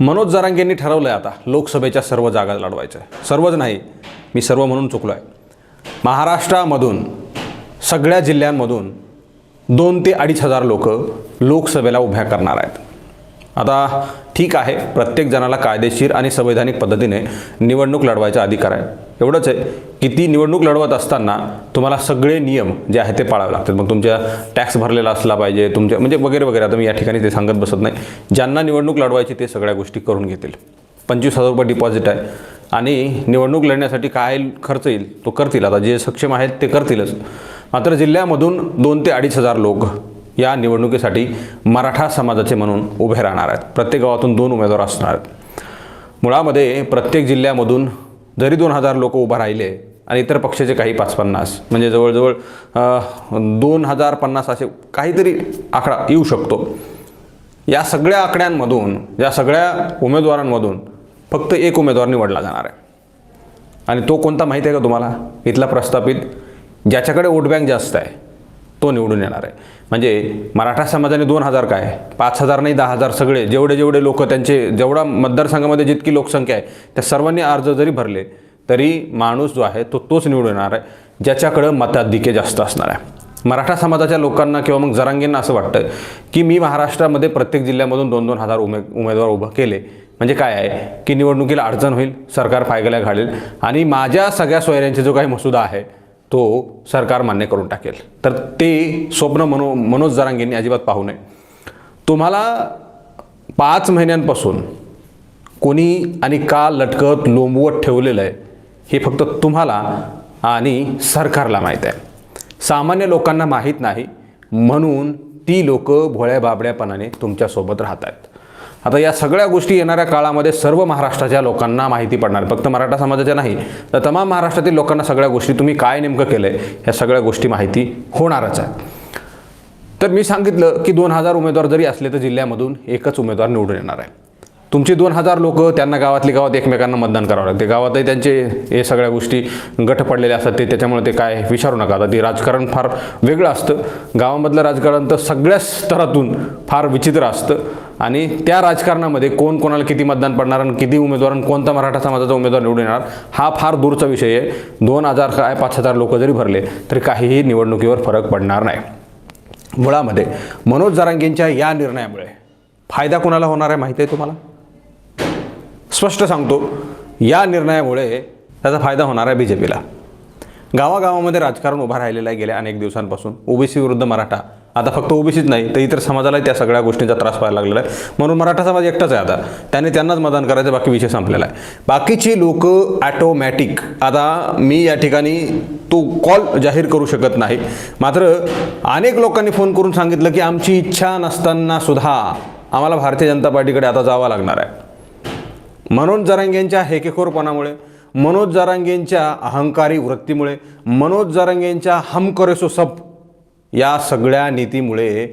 मनोज जरांगेंनी ठरवलं आहे आता लोकसभेच्या सर्व जागा लढवायच्या. आहे. सर्वच नाही मी सर्व म्हणून चुकलो आहे महाराष्ट्रामधून सगळ्या जिल्ह्यांमधून दोन ते अडीच हजार लोक लोकसभेला उभ्या करणार आहेत. आता ठीक आहे प्रत्येक जणाला कायदेशीर आणि संवैधानिक पद्धतीने निवडणूक लढवायचा अधिकार आहे. एवढंच आहे की ती निवडणूक लढवत असताना तुम्हाला सगळे नियम जे आहेत ते पाळावे लागतात. मग तुमच्या टॅक्स भरलेला असला पाहिजे तुमच्या म्हणजे वगैरे वगैरे आता मी या ठिकाणी ते सांगत बसत नाही. ज्यांना निवडणूक लढवायची ते सगळ्या गोष्टी करून घेतील. पंचवीस हजार रुपये डिपॉझिट आहे. आणि निवडणूक लढण्यासाठी काय खर्च येईल? तो करतील. आता जे सक्षम आहेत ते करतीलच. मात्र जिल्ह्यामधून दोन ते अडीच हजार लोक या निवडणुकीसाठी मराठा समाजाचे म्हणून उभे राहणार आहेत. प्रत्येक गावातून दोन उमेदवार असणार आहेत. मुळामध्ये प्रत्येक जिल्ह्यामधून जरी दोन हजार लोक उभं राहिले आणि इतर पक्षाचे काही पाच पन्नास म्हणजे जवळजवळ दोन हजार पन्नास असे काहीतरी आकडा येऊ शकतो. या सगळ्या आकड्यांमधून या सगळ्या उमेदवारांमधून फक्त एक उमेदवार निवडला जाणार आहे. आणि तो कोणता माहिती आहे का तुम्हाला? इथला प्रस्थापित ज्याच्याकडे वोट बँक जास्त आहे तो निवडून येणार आहे. म्हणजे मराठा समाजाने दोन हजार काय? पाच हजार नाही दहा हजार सगळे. जेवढे जेवढे लोक त्यांचे जेवढा मतदारसंघामध्ये जितकी लोकसंख्या आहे त्या सर्वांनी अर्ज जरी भरले तरी माणूस जो आहे तो तोच निवडून येणार आहे ज्याच्याकडं मताधिक्य जास्त असणार आहे. मराठा समाजाच्या लोकांना किंवा मग जरांगींना असं वाटतं की मी महाराष्ट्रामध्ये प्रत्येक जिल्ह्यामधून दोन दोन हजार उमे उमेदवार उभं केले. म्हणजे काय आहे? की निवडणुकीला अडचण होईल सरकार पायगल्या घालेल आणि माझ्या सगळ्या सोयऱ्यांचा जो काही मसुदा आहे तो सरकार मान्य करून टाकेल. तर ते स्वप्न मनो मनोज जरांगेंनी अजिबात पाहू नये. तुम्हाला पाच महिन्यांपासून कोणी आणि का लटकत लोंबवत ठेवलेलं आहे हे फक्त तुम्हाला आणि सरकारला माहीत आहे. सामान्य लोकांना माहीत नाही म्हणून ती लोक भोळ्या बाबड्यापणाने तुमच्यासोबत राहत आहेत आता या सगळ्या गोष्टी येणाऱ्या काळामध्ये सर्व महाराष्ट्राच्या लोकांना माहिती पडणार. फक्त मराठा समाजाच्या नाही तर तमाम महाराष्ट्रातील लोकांना सगळ्या गोष्टी तुम्ही काय नेमकं केलं आहे ह्या सगळ्या गोष्टी माहिती होणारच आहे तर मी सांगितलं की दोन हजार उमेदवार जरी असले तर जिल्ह्यामधून एकच उमेदवार निवडून येणार आहे. तुमचे दोन हजार लोक त्यांना गावातली गावात एकमेकांना मतदान करावं लागते. गावातही त्यांचे हे सगळ्या गोष्टी गट पडलेले असतात ते त्याच्यामुळे ते काय विचारू नका. आता ते राजकारण फार वेगळं असतं. गावामधलं राजकारण तर सगळ्या स्तरातून फार विचित्र असतं. आणि त्या राजकारणामध्ये कोण कोणाला किती मतदान पडणार आणि किती उमेदवार आणि कोणता मराठा समाजाचा उमेदवार निवडून येणार हा फार दूरचा विषय आहे. दोन हजार काय पाच हजार लोक जरी भरले तरी काहीही निवडणुकीवर फरक पडणार नाही. मुळामध्ये मनोज जरांगेंच्या या निर्णयामुळे फायदा कोणाला होणार आहे माहिती आहे तुम्हाला? स्पष्ट सांगतो या निर्णयामुळे त्याचा फायदा होणार आहे बी जे पीला गावागावामध्ये राजकारण उभं राहिलेलं आहे गेल्या अनेक दिवसांपासून. ओबीसी विरुद्ध मराठा. आता फक्त ओबीसीच नाही तर इतर समाजालाही त्या सगळ्या गोष्टींचा त्रास व्हायला लागलेला आहे. म्हणून मराठा समाज एकटाच आहे आता. त्याने त्यांनाच मतदान करायचं बाकी विषय संपलेला आहे. बाकीची लोक ॲटोमॅटिक आता मी या ठिकाणी तो कॉल जाहीर करू शकत नाही. मात्र अनेक लोकांनी फोन करून सांगितलं की आमची इच्छा नसताना सुद्धा आम्हाला भारतीय जनता पार्टीकडे आता जावं लागणार आहे. मनोज जरांगेंच्या हेकेखोरपणामुळे मनोज जरांगेंच्या अहंकारी वृत्तीमुळे मनोज जरांगेंच्या हम करेसो सब या सगळ्या नीतीमुळे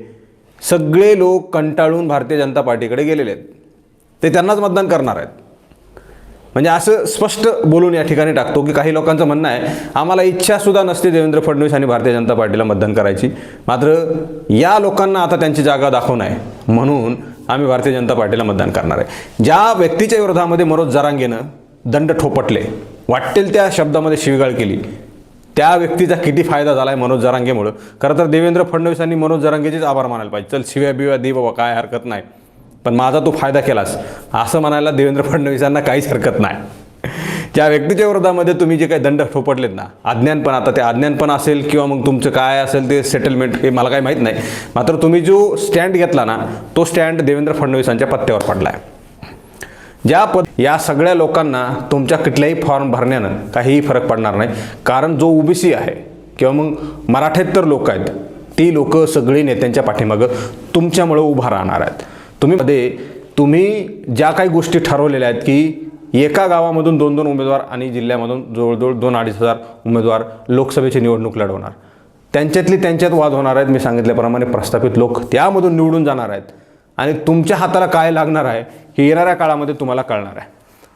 सगळे लोक कंटाळून भारतीय जनता पार्टीकडे गेलेले आहेत. ते त्यांनाच मतदान करणार आहेत. म्हणजे असं स्पष्ट बोलून या ठिकाणी टाकतो की काही लोकांचं म्हणणं आहे आम्हाला इच्छासुद्धा नसते देवेंद्र फडणवीस आणि भारतीय जनता पार्टीला मतदान करायची. मात्र या लोकांना आता त्यांची जागा दाखवणं आहे. म्हणून आम्ही भारतीय जनता पार्टीला मतदान करणार आहे. ज्या व्यक्तीच्या विरोधामध्ये मनोज जरांगेनं दंड ठोपटले वाटेल त्या शब्दामध्ये शिवीगाळ केली त्या व्यक्तीचा किती फायदा झाला आहे मनोज जरांगेमुळं? खरं तर देवेंद्र फडणवीसांनी मनोज जरांगेचेच आभार मानायला पाहिजे. चल शिव्या बिव्या दे बाबा काय हरकत नाही. पण माझा तू फायदा केलास. असं म्हणायला देवेंद्र फडणवीसांना काहीच हरकत नाही. त्या व्यक्तीच्या विरोधामध्ये तुम्ही जे काही दंड ठोपटलेत ना अज्ञानपण आता ते अज्ञानपण असेल किंवा मग तुमचं काय असेल ते सेटलमेंट हे मला काही माहीत नाही. मात्र तुम्ही जो स्टँड घेतला ना तो स्टँड देवेंद्र फडणवीसांच्या पत्त्यावर पडला आहे ज्या पद या सगळ्या लोकांना तुमच्या कुठल्याही फॉर्म भरण्यानं काहीही फरक पडणार नाही. कारण जो ओबीसी आहे किंवा मग मराठेतर लोक आहेत ती लोक सगळी नेत्यांच्या पाठीमागं तुमच्यामुळं उभा राहणार आहेत. तुम्ही मध्ये तुम्ही ज्या काही गोष्टी ठरवलेल्या आहेत की एका गावामधून दोन दोन उमेदवार आणि जिल्ह्यामधून जवळजवळ दोन अडीच हजार उमेदवार लोकसभेची निवडणूक लढवणार. त्यांच्यातली त्यांच्यात वाद होणार आहेत मी सांगितल्याप्रमाणे प्रस्थापित लोक त्यामधून निवडून जाणार आहेत. आणि तुमच्या हाताला काय लागणार आहे हे येणाऱ्या काळामध्ये तुम्हाला कळणार आहे.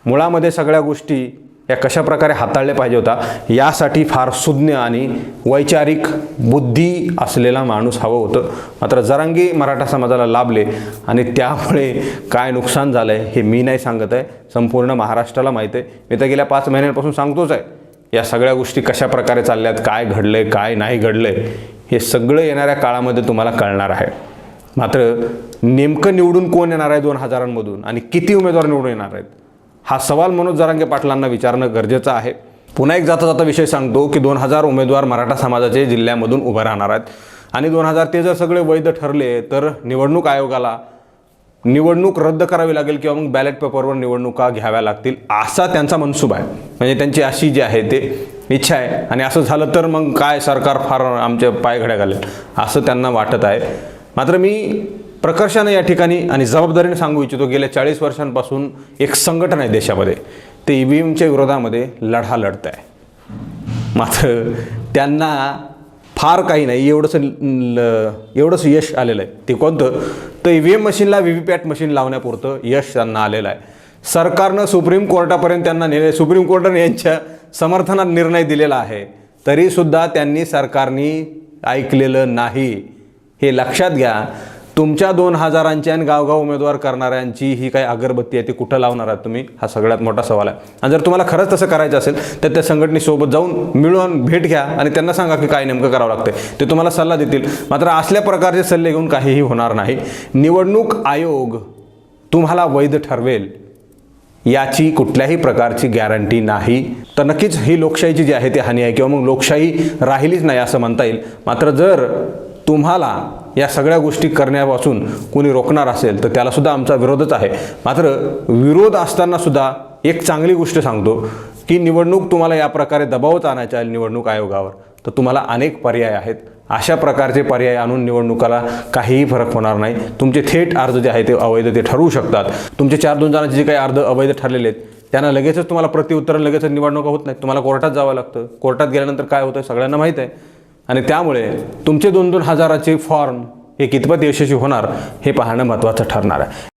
मुळामध्ये सगळ्या गोष्टी या कशा प्रकारे हाताळले पाहिजे होता यासाठी फार सुज्ञ आणि वैचारिक बुद्धी असलेला माणूस हवं होतं. मात्र जरांगी मराठा समाजाला लाभले आणि त्यामुळे काय नुकसान झालं आहे हे मी नाही सांगत आहे. संपूर्ण महाराष्ट्राला माहीत आहे. मी तर गेल्या पाच महिन्यांपासून सांगतोच आहे. या सगळ्या गोष्टी कशा प्रकारे चालल्यात काय घडलं आहे काय नाही घडलं आहे हे सगळं येणाऱ्या काळामध्ये तुम्हाला कळणार आहे. मात्र नेमकं निवडून कोण येणार आहे दोन हजारांमधून? आणि किती उमेदवार निवडून येणार आहेत? हा सवाल मनोज जरांगे पाटलांना विचारणं गरजेचं आहे. पुन्हा एक जाता जाता विषय सांगतो की दोन हजार उमेदवार मराठा समाजाचे जिल्ह्यामधून उभं राहणार आहेत. आणि दोन हजार ते जर सगळे वैध ठरले तर निवडणूक आयोगाला निवडणूक रद्द करावी लागेल किंवा मग बॅलेट पेपरवर निवडणुका घ्याव्या लागतील असा त्यांचा मनसूब आहे. म्हणजे त्यांची अशी जी आहे ते इच्छा आहे. आणि असं झालं तर मग काय सरकार फार आमच्या पायघड्या घालेल असं त्यांना वाटत आहे. मात्र मी प्रकर्षानं या ठिकाणी आणि जबाबदारीने सांगू इच्छितो गेल्या चाळीस वर्षांपासून एक संघटन आहे देशामध्ये. ते ई व्ही एमच्या विरोधामध्ये लढा लढत आहे मात्र त्यांना फार काही नाही एवढंसं ल- यश आलेलं आहे ते कोणतं? तर ई व्ही एम मशीनला व्ही व्ही पॅट मशीन लावण्यापुरतं यश त्यांना आलेलं आहे. सरकारनं सुप्रीम कोर्टापर्यंत त्यांना नेले सुप्रीम कोर्टाने यांच्या समर्थनात निर्णय दिलेला आहे. तरीसुद्धा त्यांनी सरकारनी ऐकलेलं नाही. हे लक्षात घ्या तुमच्या दोन हजारांची आणि गावगाव उमेदवार करणाऱ्यांची ही काही अगरबत्ती आहे ती कुठं लावणार आहात तुम्ही? हा सगळ्यात मोठा सवाल आहे. आणि जर तुम्हाला खरंच तसं करायचं असेल तर त्या संघटनेसोबत जाऊन मिळून भेट घ्या आणि त्यांना सांगा की काय नेमकं करावं लागतं ते तुम्हाला सल्ला देतील. मात्र असल्या प्रकारचे सल्ले घेऊन काहीही होणार नाही. निवडणूक आयोग तुम्हाला वैध ठरवेल. याची कुठल्याही प्रकारची गॅरंटी नाही. तर नक्कीच ही लोकशाहीची जी आहे ती हानी आहे किंवा मग लोकशाही राहिलीच नाही असं म्हणता येईल. मात्र जर तुम्हाला या सगळ्या गोष्टी करण्यापासून कोणी रोखणार असेल तर त्यालासुद्धा आमचा विरोधच आहे. मात्र विरोध असतानासुद्धा एक चांगली गोष्ट सांगतो की निवडणूक तुम्हाला या प्रकारे दबावच आणायचा आहे निवडणूक आयोगावर तर तुम्हाला अनेक पर्याय आहेत. अशा प्रकारचे पर्याय आणून निवडणुकाला काहीही फरक होणार नाही. तुमचे थेट अर्ज जे आहे ते अवैध ते ठरवू शकतात. तुमचे चार दोन जणांचे जे काही अर्ज अवैध ठरलेले आहेत त्यांना लगेचच तुम्हाला प्रतिउत्तर लगेचच निवडणुका होत नाही तुम्हाला कोर्टात जावं लागतं. कोर्टात गेल्यानंतर काय होतं सगळ्यांना माहीत आहे. आणि त्यामुळे तुमचे दोन दोन हजाराचे फॉर्म हे कितपत यशस्वी होणार हे पाहणं महत्त्वाचं ठरणार आहे.